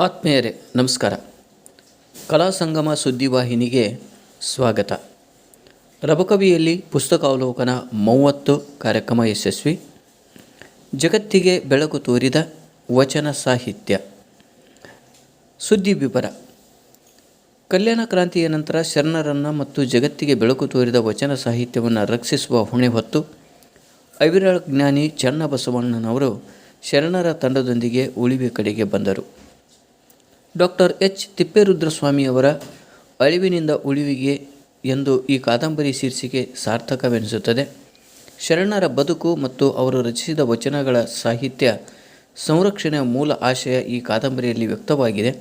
ಆತ್ಮೀಯರೇ, ನಮಸ್ಕಾರ. ಕಲಾ ಸಂಗಮ ಸುದ್ದಿವಾಹಿನಿಗೆ ಸ್ವಾಗತ. ರಬಕವಿಯಲ್ಲಿ ಪುಸ್ತಕಾವಲೋಕನ ಮೂವತ್ತು ಕಾರ್ಯಕ್ರಮ ಯಶಸ್ವಿ. ಜಗತ್ತಿಗೆ ಬೆಳಕು ತೋರಿದ ವಚನ ಸಾಹಿತ್ಯ. ಸುದ್ದಿ ವಿವರ. ಕಲ್ಯಾಣ ಕ್ರಾಂತಿಯ ನಂತರ ಶರಣರನ್ನು ಮತ್ತು ಜಗತ್ತಿಗೆ ಬೆಳಕು ತೋರಿದ ವಚನ ಸಾಹಿತ್ಯವನ್ನು ರಕ್ಷಿಸುವ ಹೊಣೆ ಹೊತ್ತು ಅವಿರಳ ಜ್ಞಾನಿ ಚನ್ನಬಸವಣ್ಣನವರು ಶರಣರ ತಂಡದೊಂದಿಗೆ ಉಳಿವೆ ಕಡೆಗೆ ಬಂದರು. Doctor H. ತಿಪ್ಪೇರುದ್ರಸ್ವಾಮಿಯವರ ಅಳಿವಿನಿಂದ ಉಳಿವಿಗೆ ಎಂದು ಈ ಕಾದಂಬರಿ ಶೀರ್ಷಿಕೆ ಸಾರ್ಥಕವೆನಿಸುತ್ತದೆ. ಶರಣರ ಬದುಕು ಮತ್ತು ಅವರು ರಚಿಸಿದ ವಚನಗಳ ಸಾಹಿತ್ಯ ಸಂರಕ್ಷಣೆಯ ಮೂಲ ಆಶಯ ಈ ಕಾದಂಬರಿಯಲ್ಲಿ ವ್ಯಕ್ತವಾಗಿದೆ.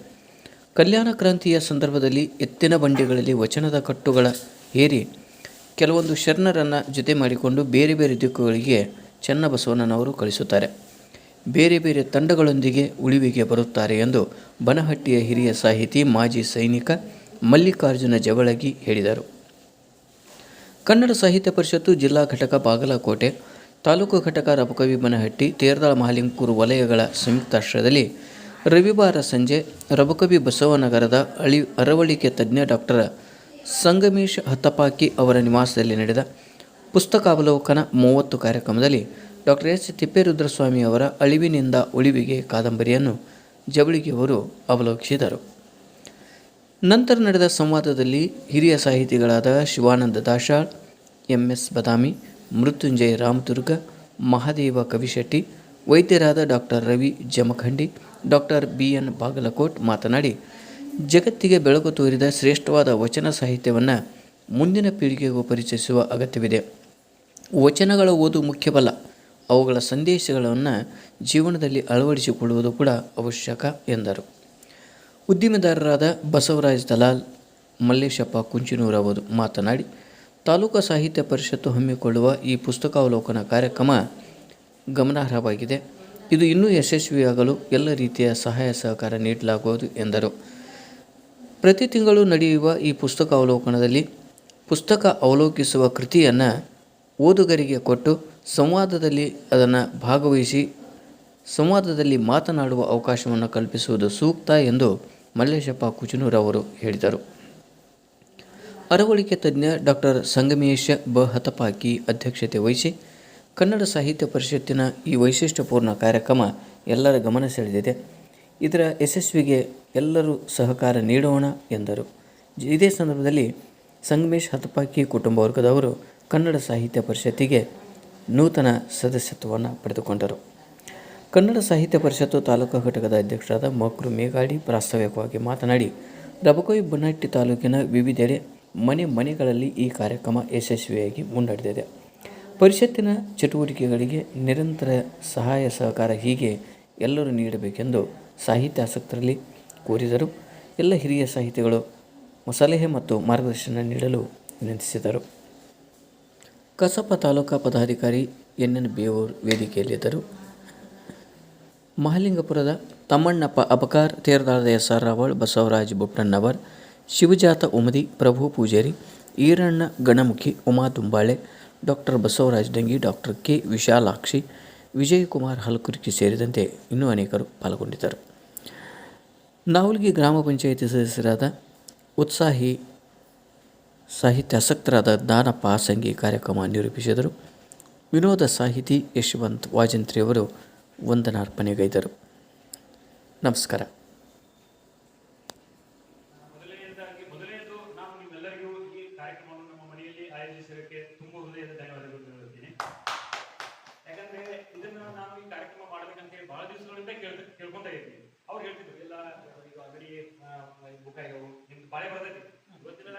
ಕಲ್ಯಾಣ ಕ್ರಾಂತಿಯ ಸಂದರ್ಭದಲ್ಲಿ ಎತ್ತಿನ ಬಂಡಿಗಳಲ್ಲಿ ವಚನದ ಕಟ್ಟುಗಳ ಏರಿ ಕೆಲವೊಂದು ಶರಣರನ್ನು ಜೊತೆ ಮಾಡಿಕೊಂಡು ಬೇರೆ ಬೇರೆ ದಿಕ್ಕುಗಳಿಗೆ ಚೆನ್ನಬಸವಣ್ಣನವರು ಕಳಿಸುತ್ತಾರೆ. ಬೇರೆ ಬೇರೆ ತಂಡಗಳೊಂದಿಗೆ ಉಳಿವಿಗೆ ಬರುತ್ತಾರೆ ಎಂದು ಬನಹಟ್ಟಿಯ ಹಿರಿಯ ಸಾಹಿತಿ ಮಾಜಿ ಸೈನಿಕ ಮಲ್ಲಿಕಾರ್ಜುನ ಜವಳಗಿ ಹೇಳಿದರು. ಕನ್ನಡ ಸಾಹಿತ್ಯ ಪರಿಷತ್ತು ಜಿಲ್ಲಾ ಘಟಕ ಬಾಗಲಕೋಟೆ, ತಾಲೂಕು ಘಟಕ ರಬಕವಿ ಬನಹಟ್ಟಿ, ತೇರದಾಳ ಮಹಾಲಿಂಕೂರು ವಲಯಗಳ ಸಂಯುಕ್ತಾಶ್ರಯದಲ್ಲಿ ರವಿವಾರ ಸಂಜೆ ರಬಕವಿ ಬಸವನಗರದ ಅಳಿ ಅರವಳಿಕೆ ತಜ್ಞ ಡಾಕ್ಟರ್ ಸಂಗಮೇಶ್ ಹತ್ತಪಾಕಿ ಅವರ ನಿವಾಸದಲ್ಲಿ ನಡೆದ ಪುಸ್ತಕಾವಲೋಕನ ಮೂವತ್ತು ಕಾರ್ಯಕ್ರಮದಲ್ಲಿ ಡಾಕ್ಟರ್ ಎಸ್. ತಿಪ್ಪೇರುದ್ರಸ್ವಾಮಿಯವರ ಅಳಿವಿನಿಂದ ಉಳಿವಿಗೆ ಕಾದಂಬರಿಯನ್ನು ಜವಳಿಗೆಯವರು ಅವಲೋಕಿಸಿದರು. ನಂತರ ನಡೆದ ಸಂವಾದದಲ್ಲಿ ಹಿರಿಯ ಸಾಹಿತಿಗಳಾದ Shivananda Dashal M. S. Badami, Mrityunjaya Ramadurga, Mahadeva Kavishetti, ವೈದ್ಯರಾದ doctor Ravi Jamkhandi, doctor B. N. Bagalkot ಮಾತನಾಡಿ, ಜಗತ್ತಿಗೆ ಬೆಳಕು ತೋರಿದ ಶ್ರೇಷ್ಠವಾದ ವಚನ ಸಾಹಿತ್ಯವನ್ನು ಮುಂದಿನ ಪೀಳಿಗೆಗೂ ಪರಿಚಯಿಸುವ ಅಗತ್ಯವಿದೆ. ವಚನಗಳ ಓದು ಮುಖ್ಯವಲ್ಲ ಅವುಗಳ ಸಂದೇಶಗಳನ್ನು ಜೀವನದಲ್ಲಿ ಅಳವಡಿಸಿಕೊಳ್ಳುವುದು ಕೂಡ ಅವಶ್ಯಕ ಎಂದರು. ಉದ್ದಿಮೆದಾರರಾದ ಬಸವರಾಜ್ ದಲಾಲ್, ಮಲ್ಲೇಶಪ್ಪ ಕುಂಚಿನೂರ್ ಅವರು ಮಾತನಾಡಿ, ತಾಲೂಕು ಸಾಹಿತ್ಯ ಪರಿಷತ್ತು ಹಮ್ಮಿಕೊಳ್ಳುವ ಈ ಪುಸ್ತಕಾವಲೋಕನ ಕಾರ್ಯಕ್ರಮ ಗಮನಾರ್ಹವಾಗಿದೆ. ಇದು ಇನ್ನೂ ಯಶಸ್ವಿಯಾಗಲು ಎಲ್ಲ ರೀತಿಯ ಸಹಾಯ ಸಹಕಾರ ನೀಡಲಾಗುವುದು ಎಂದರು. ಪ್ರತಿ ತಿಂಗಳು ನಡೆಯುವ ಈ ಪುಸ್ತಕ ಅವಲೋಕನದಲ್ಲಿ ಪುಸ್ತಕ ಅವಲೋಕಿಸುವ ಕೃತಿಯನ್ನು ಓದುಗರಿಗೆ ಕೊಟ್ಟು ಸಂವಾದದಲ್ಲಿ ಅದನ್ನು ಭಾಗವಹಿಸಿ ಸಂವಾದದಲ್ಲಿ ಮಾತನಾಡುವ ಅವಕಾಶವನ್ನು ಕಲ್ಪಿಸುವುದು ಸೂಕ್ತ ಎಂದು ಮಲ್ಲೇಶಪ್ಪ ಕುಚನೂರ್ ಅವರು ಹೇಳಿದರು. ಅರವಳಿಕೆ ತಜ್ಞ ಡಾಕ್ಟರ್ ಸಂಗಮೇಶ ಬ. ಹತಪಾಕಿ ಅಧ್ಯಕ್ಷತೆ ವಹಿಸಿ ಕನ್ನಡ ಸಾಹಿತ್ಯ ಪರಿಷತ್ತಿನ ಈ ವೈಶಿಷ್ಟ್ಯಪೂರ್ಣ ಕಾರ್ಯಕ್ರಮ ಎಲ್ಲರ ಗಮನ ಸೆಳೆದಿದೆ. ಇದರ ಯಶಸ್ವಿಗೆ ಎಲ್ಲರೂ ಸಹಕಾರ ನೀಡೋಣ ಎಂದರು. ಇದೇ ಸಂದರ್ಭದಲ್ಲಿ ಸಂಗಮೇಶ್ ಹತಪಾಕಿ ಕುಟುಂಬ ವರ್ಗದವರು ಕನ್ನಡ ಸಾಹಿತ್ಯ ಪರಿಷತ್ತಿಗೆ ನೂತನ ಸದಸ್ಯತ್ವವನ್ನು ಪಡೆದುಕೊಂಡರು. ಕನ್ನಡ ಸಾಹಿತ್ಯ ಪರಿಷತ್ತು ತಾಲೂಕು ಘಟಕದ ಅಧ್ಯಕ್ಷರಾದ ಮಕ್ರು ಮೇಗಾಡಿ ಪ್ರಾಸ್ತಾವಿಕವಾಗಿ ಮಾತನಾಡಿ ರಬಕೋಯಿ ಬನ್ನಟ್ಟಿ ತಾಲೂಕಿನ ವಿವಿಧೆಡೆ ಮನೆ ಮನೆಗಳಲ್ಲಿ ಈ ಕಾರ್ಯಕ್ರಮ ಯಶಸ್ವಿಯಾಗಿ ಮುನ್ನಡೆದಿದೆ. ಪರಿಷತ್ತಿನ ಚಟುವಟಿಕೆಗಳಿಗೆ ನಿರಂತರ ಸಹಾಯ ಸಹಕಾರ ಹೀಗೆ ಎಲ್ಲರೂ ನೀಡಬೇಕೆಂದು ಸಾಹಿತ್ಯಾಸಕ್ತರಲ್ಲಿ ಕೋರಿದರು. ಎಲ್ಲ ಹಿರಿಯ ಸಾಹಿತಿಗಳು ಸಲಹೆ ಮತ್ತು ಮಾರ್ಗದರ್ಶನ ನೀಡಲು ವಿನಂತಿಸಿದರು. ಕಸಪ ತಾಲೂಕಾ ಪದಾಧಿಕಾರಿ ಎನ್ ಎನ್ ಬೇವೂರ್ ವೇದಿಕೆಯಲ್ಲಿದ್ದರು ಮಹಾಲಿಂಗಪುರದ Tammannappa Abakar ತೇರದಾಳದ S R Raval Basavaraj Buttannavar, Shivajata Umadi, Prabhu Pujari, Iranna Ganamukhi, Uma Tumbale, doctor Basavaraj Dangi, doctor K Vishalakshi, Vijayakumar Halakurki ಸೇರಿದಂತೆ ಇನ್ನೂ ಅನೇಕರು ಪಾಲ್ಗೊಂಡಿದ್ದರು. ನಾವಲ್ಗಿ ಗ್ರಾಮ ಪಂಚಾಯಿತಿ ಸದಸ್ಯರಾದ ಉತ್ಸಾಹಿ ಸಾಹಿತ್ಯ ಆಸಕ್ತರಾದ ಜ್ಞಾನಪ್ಪ ಸಂಗಿ ಕಾರ್ಯಕ್ರಮ ನಿರೂಪಿಸಿದರು. ವಿನೋದ ಸಾಹಿತಿ ಯಶವಂತ್ ವಾಜಂತ್ರಿಯವರು ವಂದನಾರ್ಪಣೆಗೈದರು. ನಮಸ್ಕಾರ. ಅವ್ರು ಹೇಳ್ತಿದ್ರು, ಎಲ್ಲ ಈಗ ಅಂಗಡಿ ಬುಕ್ ಆಗ್ಯಾವು ನಿಮ್ದು ಬಾಳೆ ಬರ್ತೈತಿ. ಇವತ್ತಿನ